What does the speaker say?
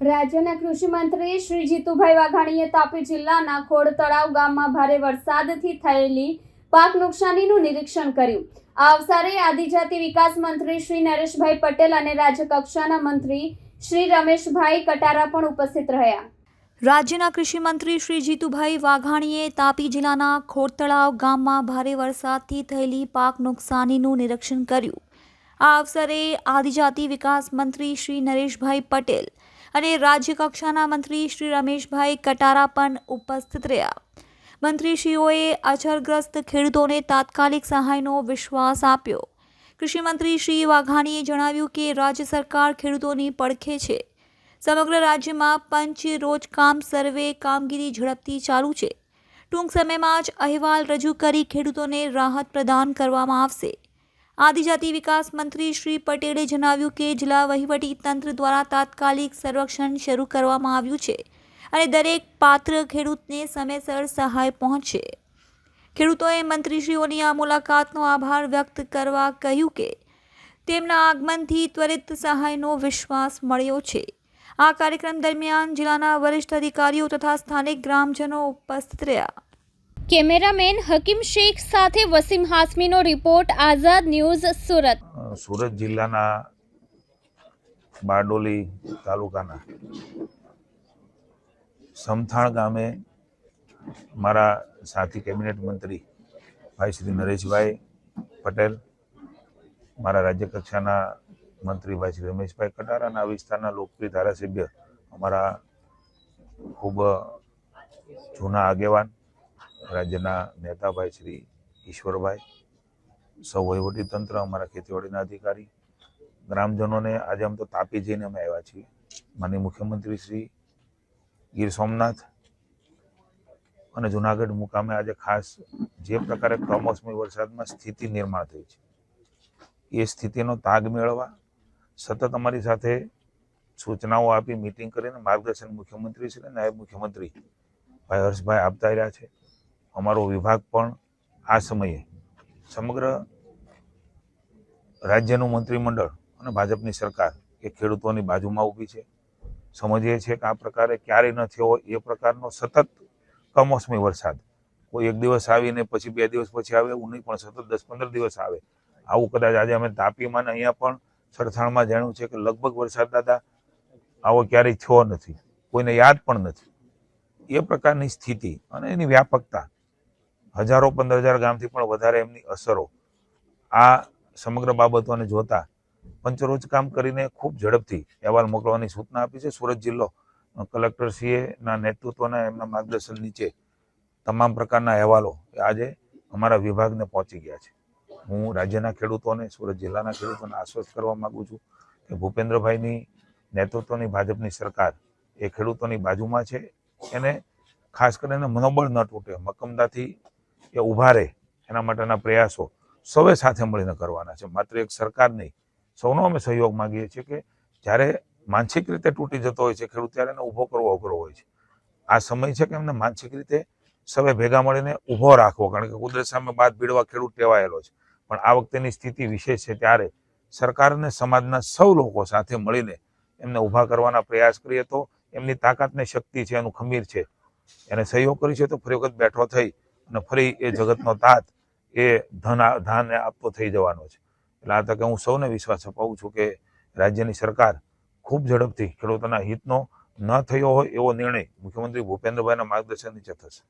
રાજ્યના કૃષિ મંત્રી શ્રી જીતુભાઈ વાઘાણીએ તાપી જિલ્લાના ખોડ તળાવ ગામમાં ભારે વરસાદથી થયેલી પાક નુકસાનીનું નિરીક્ષણ કર્યું. આ અવસરે આદિજાતિ વિકાસ મંત્રી શ્રી નરેશભાઈ પટેલ અને રાજ્ય કક્ષાના મંત્રી શ્રી રમેશભાઈ કટારા પણ ઉપસ્થિત રહ્યા. રાજ્યના કૃષિ મંત્રી શ્રી જીતુભાઈ વાઘાણીએ તાપી જિલ્લાના ખોડતળાવ ગામમાં ભારે વરસાદથી થયેલી પાક નુકસાનીનું નિરીક્ષણ કર્યું. આ અવસરે આદિજાતિ વિકાસ મંત્રી શ્રી નરેશભાઈ પટેલ અને રાજ્ય કક્ષાના મંત્રી શ્રી રમેશભાઈ કટારા પણ ઉપસ્થિત રહ્યા. મંત્રીશ્રીઓએ અછરગ્રસ્ત ખેડૂતોને તાત્કાલિક સહાયનો વિશ્વાસ આપ્યો. કૃષિમંત્રી શ્રી વાઘાણીએ જણાવ્યું કે રાજ્ય સરકાર ખેડૂતોની પડખે છે. સમગ્ર રાજ્યમાં પંચ રોજ કામ સર્વે કામગીરી ઝડપથી ચાલુ છે. ટૂંક સમયમાં જ અહેવાલ રજૂ કરી ખેડૂતોને રાહત પ્રદાન કરવામાં આવશે. આદિજાતિ વિકાસ મંત્રી શ્રી પટેલે જણાવ્યું કે જિલ્લા વહીવટી તંત્ર દ્વારા તાત્કાલિક સંરક્ષણ શરૂ કરવામાં આવ્યું છે અને દરેક પાત્ર ખેડૂતને સમયસર સહાય પહોંચશે ખેડૂતોએ મંત્રીશ્રીઓની આ મુલાકાતનો આભાર વ્યક્ત કરવા કહ્યું કે તેમના આગમનથી ત્વરિત સહાયનો વિશ્વાસ મળ્યો છે. આ કાર્યક્રમ દરમિયાન જિલ્લાના વરિષ્ઠ અધિકારીઓ તથા સ્થાનિક ગ્રામજનો ઉપસ્થિત રહ્યા. કેમેરામેન હકીમ શેખ સાથે વસીમ હાસમીનો રિપોર્ટ, આઝાદ ન્યૂઝ, સુરત. સુરત જિલ્લાના બારડોલી તાલુકાના સમથાણ ગામે મારા સાથી કેબિનેટ મંત્રી ભાઈ શ્રી નરેશભાઈ પટેલ, મારા રાજ્ય કક્ષાના મંત્રી ભાઈ શ્રી રમેશભાઈ કટારા અને આ વિસ્તારના લોકપ્રિય ધારાસભ્ય, અમારા ખૂબ જૂના આગેવાન રાજ્યના નેતાભાઈ શ્રી ઈશ્વરભાઈ, સૌ તંત્ર અમારા ખેતીવાડીના અધિકારી, ગ્રામજનોને આજે આમ તો તાપી જઈને અમે આવ્યા છીએ. માનનીય મુખ્યમંત્રી શ્રી ગીર સોમનાથ અને જુનાગઢ મુકામે આજે ખાસ જે પ્રકારે કમોસમી વરસાદમાં સ્થિતિ નિર્માણ થઈ છે. એ સ્થિતિનો તાગ મેળવવા સતત અમારી સાથે સૂચનાઓ આપી, મિટિંગ કરીને માર્ગદર્શન મુખ્યમંત્રી શ્રી નાયબ મુખ્યમંત્રી ભાઈ હર્ષભાઈ આપતા રહ્યા છે. અમારો વિભાગ પણ આ સમયે સમગ્ર રાજ્યનું મંત્રીમંડળ અને ભાજપની સરકાર એ ખેડૂતોની બાજુમાં ઊભી છે. સમજીએ છીએ કે આ પ્રકારે ક્યારેય ન થયો હોય એ પ્રકારનો સતત કમોસમી વરસાદ. કોઈ એક દિવસ આવીને પછી બે દિવસ પછી આવે એવું નહીં, પણ સતત દસ પંદર દિવસ આવે. આવું કદાચ આજે અમે તાપીમાં ને અહીંયા પણ સરથાણમાં જાણ્યું છે કે લગભગ વરસાદ દાદા આવો ક્યારેય થયો નથી. કોઈને યાદ પણ નથી. એ પ્રકારની સ્થિતિ અને એની વ્યાપકતા હજારો, પંદર હજાર ગામથી પણ વધારે એમની અસરો આ સમગ્ર બાબતોને જોતા પંચરોજ કામ કરીને ખૂબ ઝડપથી અહેવાલ મોકલવાની સૂચના આપી છે. સુરત જિલ્લો કલેક્ટરશ્રીએના નેતૃત્વના એમના માર્ગદર્શન નીચે તમામ પ્રકારના અહેવાલો આજે અમારા વિભાગને પહોંચી ગયા છે. હું રાજ્યના ખેડૂતોને, સુરત જિલ્લાના ખેડૂતોને આશ્વસ્ત કરવા માગું છું કે ભૂપેન્દ્રભાઈની નેતૃત્વની ભાજપની સરકાર એ ખેડૂતોની બાજુમાં છે. એને ખાસ કરીને મનોબળ ન તૂટે, મક્કમતાથી એ ઊભા રહે, એના માટેના પ્રયાસો સૌએ સાથે મળીને કરવાના છે. માત્ર એક સરકાર નહીં, સૌનો અમે સહયોગ માંગીએ છીએ કે જ્યારે માનસિક રીતે તૂટી જતો હોય છે, ખેડૂત ત્યારે એને ઊભો કરવો અઘરો હોય છે. આ સમય છે કે એમને માનસિક રીતે સૌએ ભેગા મળીને ઊભો રાખવો, કારણ કે કુદરત સામે બાદ ભીડવા ખેડૂત ટેવાયેલો છે. પણ આ વખતેની સ્થિતિ વિશેષ છે ત્યારે સરકાર અને સમાજના સૌ લોકો સાથે મળીને એમને ઊભા કરવાના પ્રયાસ કરીએ તો એમની તાકાતને શક્તિ છે, એનું ખમીર છે. એને સહયોગ કરી છે તો ફરી વખત બેઠો થઈ અને ફરી એ જગતનો તાત એ ધન ધાન આપતો થઈ જવાનો છે. એટલે આ તકે હું સૌને વિશ્વાસ અપાવું છું કે રાજ્યની સરકાર ખૂબ ઝડપથી ખેડૂતોના હિતનો ન થયો હોય એવો નિર્ણય મુખ્યમંત્રી ભૂપેન્દ્રભાઈના માર્ગદર્શન નીચે થશે